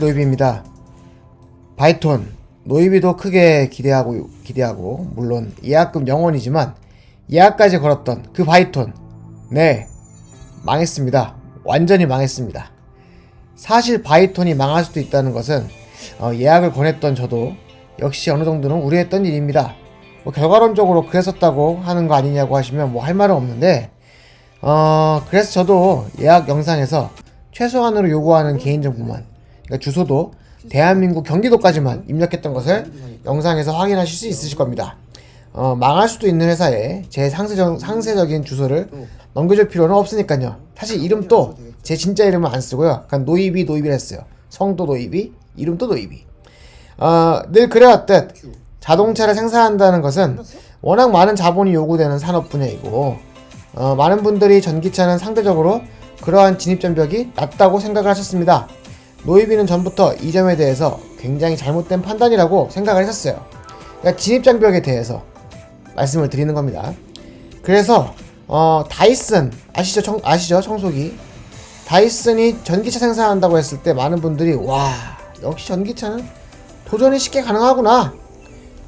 노이비입니다. 바이톤 노이비도 크게 기대하고 기대하고 물론 예약금 영원이지만 예약까지 걸었던 그 바이톤 네 망했습니다. 완전히 망했습니다. 사실 바이톤이 망할 수도 있다는 것은 어, 예약을 권했던 저도 역시 어느 정도는 우려했던 일입니다. 뭐 결과론적으로 그랬었다고 하는 거 아니냐고 하시면 뭐 할 말은 없는데 어 그래서 저도 예약 영상에서 최소한으로 요구하는 개인 정보만 그러니까 주소도 대한민국 경기도까지만 입력했던 것을 영상에서 확인하실 수 있으실 겁니다. 어, 망할 수도 있는 회사에 제 상세적, 상세적인 주소를 넘겨줄 필요는 없으니까요. 사실 이름도 제 진짜 이름은 안 쓰고요. 그냥 노이비 노이비를 했어요. 성도 노이비, 이름도 노이비. 어, 늘 그래왔듯 자동차를 생산한다는 것은 워낙 많은 자본이 요구되는 산업 분야이고 어, 많은 분들이 전기차는 상대적으로 그러한 진입장벽이 낮다고 생각을 하셨습니다. 노이비는 전부터 이 점에 대해서 굉장히 잘못된 판단이라고 생각을 했었어요. 그러니까 진입장벽에 대해서 말씀을 드리는 겁니다. 그래서 어, 다이슨 아시죠? 청, 아시죠? 청소기 다이슨이 전기차 생산한다고 했을 때 많은 분들이 와 역시 전기차는 도전이 쉽게 가능하구나.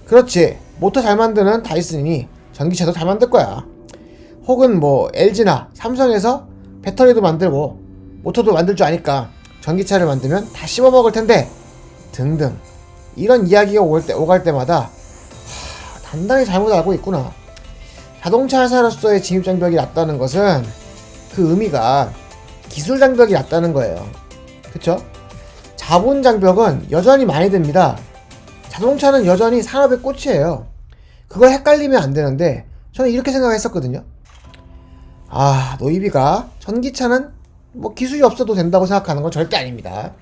그렇지 모터 잘 만드는 다이슨이니 전기차도 잘 만들 거야. 혹은 뭐 LG나 삼성에서 배터리도 만들고 모터도 만들 줄 아니까 전기차를 만들면 다 씹어 먹을 텐데 등등 이런 이야기가 올 때, 오갈 때마다 하, 단단히 잘못 알고 있구나. 자동차 회사로서의 진입 장벽이 낮다는 것은 그 의미가 기술 장벽이 낮다는 거예요. 그쵸? 자본 장벽은 여전히 많이 듭니다. 자동차는 여전히 산업의 꽃이에요. 그걸 헷갈리면 안 되는데 저는 이렇게 생각했었거든요. 아, 노이비가 전기차는 뭐 기술이 없어도 된다고 생각하는 건 절대 아닙니다.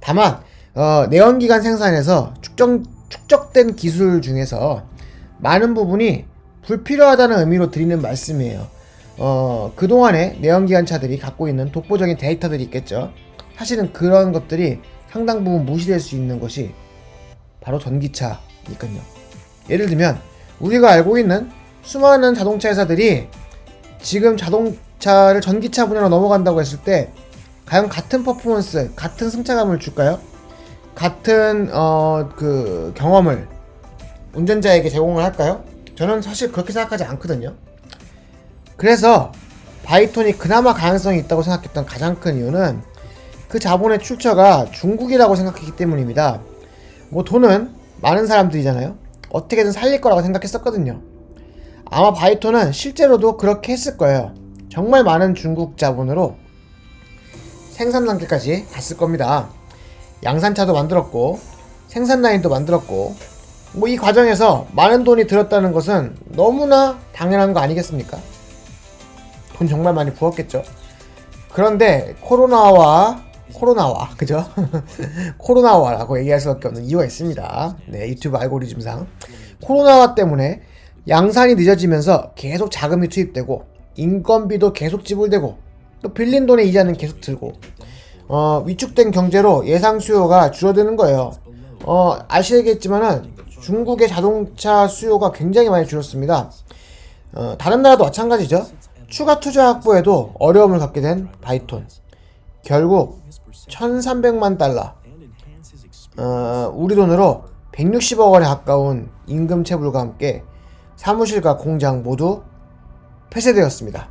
다만 어, 내연기관 생산에서 축적 축적된 기술 중에서 많은 부분이 불필요하다는 의미로 드리는 말씀이에요. 어, 그동안에 내연기관 차들이 갖고 있는 독보적인 데이터들이 있겠죠. 사실은 그런 것들이 상당 부분 무시될 수 있는 것이 바로 전기차니까요. 예를 들면 우리가 알고 있는 수많은 자동차 회사들이 지금 자동 차를 전기차 분야로 넘어간다고 했을 때 과연 같은 퍼포먼스, 같은 승차감을 줄까요? 같은 어 그 경험을 운전자에게 제공을 할까요? 저는 사실 그렇게 생각하지 않거든요. 그래서 바이톤이 그나마 가능성이 있다고 생각했던 가장 큰 이유는 그 자본의 출처가 중국이라고 생각했기 때문입니다. 뭐 돈은 많은 사람들이잖아요. 어떻게든 살릴 거라고 생각했었거든요. 아마 바이톤은 실제로도 그렇게 했을 거예요. 정말 많은 중국 자본으로 생산 단계까지 갔을 겁니다. 양산차도 만들었고 생산 라인도 만들었고 뭐 이 과정에서 많은 돈이 들었다는 것은 너무나 당연한 거 아니겠습니까? 돈 정말 많이 부었겠죠. 그런데 코로나와 코로나와 그죠? 코로나와라고 얘기할 수밖에 없는 이유가 있습니다. 네 유튜브 알고리즘상 코로나와 때문에 양산이 늦어지면서 계속 자금이 투입되고 인건비도 계속 지불되고 또 빌린 돈의 이자는 계속 들고 어, 위축된 경제로 예상 수요가 줄어드는 거예요. 어, 아시겠지만은 중국의 자동차 수요가 굉장히 많이 줄었습니다. 어, 다른 나라도 마찬가지죠. 추가 투자 확보에도 어려움을 갖게 된 바이톤. 결국 1,300만 달러, 어, 우리 돈으로 160억 원에 가까운 임금 체불과 함께 사무실과 공장 모두 폐쇄되었습니다.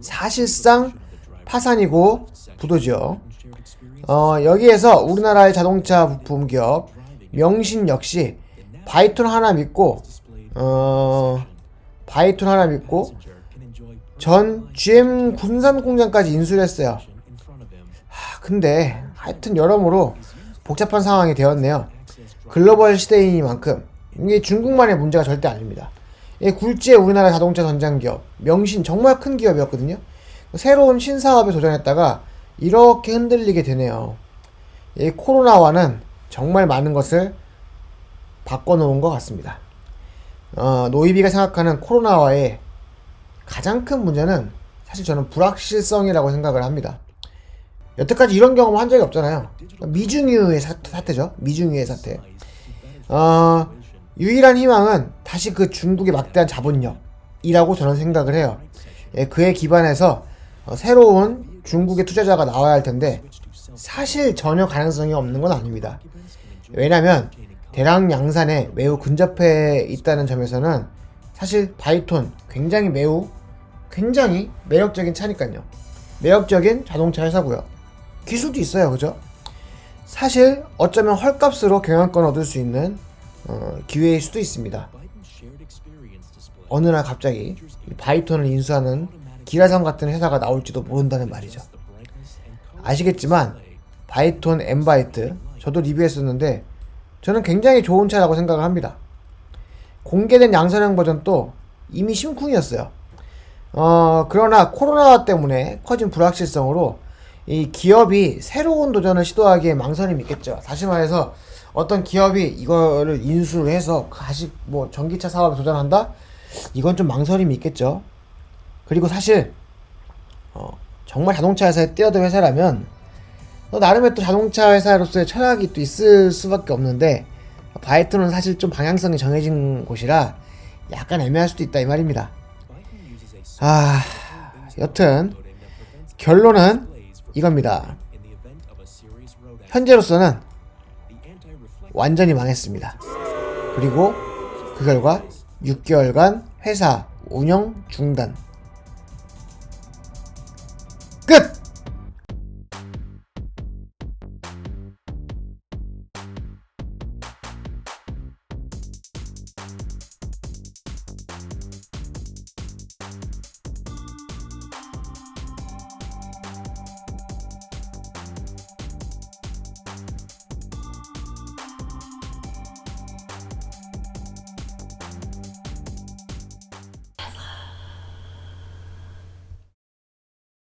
사실상 파산이고 부도죠. 어, 여기에서 우리나라의 자동차 부품 기업 명신 역시 바이톤 하나 믿고 어, 바이톤 하나 믿고 전 GM 군산 공장까지 인수를 했어요. 하, 근데 하여튼 여러모로 복잡한 상황이 되었네요. 글로벌 시대이니만큼 이게 중국만의 문제가 절대 아닙니다. 이 굴지의 우리나라 자동차 전장 기업 명신 정말 큰 기업이었거든요. 새로운 신사업에 도전했다가 이렇게 흔들리게 되네요. 이 코로나와는 정말 많은 것을 바꿔놓은 것 같습니다. 어, 노이비가 생각하는 코로나와의 가장 큰 문제는 사실 저는 불확실성이라고 생각을 합니다. 여태까지 이런 경험 한 적이 없잖아요. 미중유의 사, 사태죠. 미중유의 사태. 어, 유일한 희망은 다시 그 중국의 막대한 자본력이라고 저는 생각을 해요. 예, 그에 기반해서 어, 새로운 중국의 투자자가 나와야 할 텐데 사실 전혀 가능성이 없는 건 아닙니다. 왜냐면 대랑 양산에 매우 근접해 있다는 점에서는 사실 바이톤 굉장히 매우 굉장히 매력적인 차니까요. 매력적인 자동차 회사고요. 기술도 있어요, 그죠? 사실 어쩌면 헐값으로 경영권 얻을 수 있는 어, 기회일 수도 있습니다. 어느 날 갑자기 이 바이톤을 인수하는 기라성 같은 회사가 나올지도 모른다는 말이죠. 아시겠지만 바이톤 엠바이트 저도 리뷰했었는데 저는 굉장히 좋은 차라고 생각을 합니다. 공개된 양산형 버전도 이미 심쿵이었어요. 어, 그러나 코로나 때문에 커진 불확실성으로 이 기업이 새로운 도전을 시도하기에 망설임이 있겠죠. 다시 말해서 어떤 기업이 이거를 인수를 해서 다시 뭐 전기차 사업에 도전한다? 이건 좀 망설임이 있겠죠. 그리고 사실 어, 정말 자동차 회사에 뛰어든 회사라면 또 나름의 또 자동차 회사로서의 철학이 또 있을 수밖에 없는데 바이트는 사실 좀 방향성이 정해진 곳이라 약간 애매할 수도 있다 이 말입니다. 아, 여튼 결론은 이겁니다. 현재로서는 완전히 망했습니다. 그리고 그 결과 6개월간 회사 운영 중단. 끝!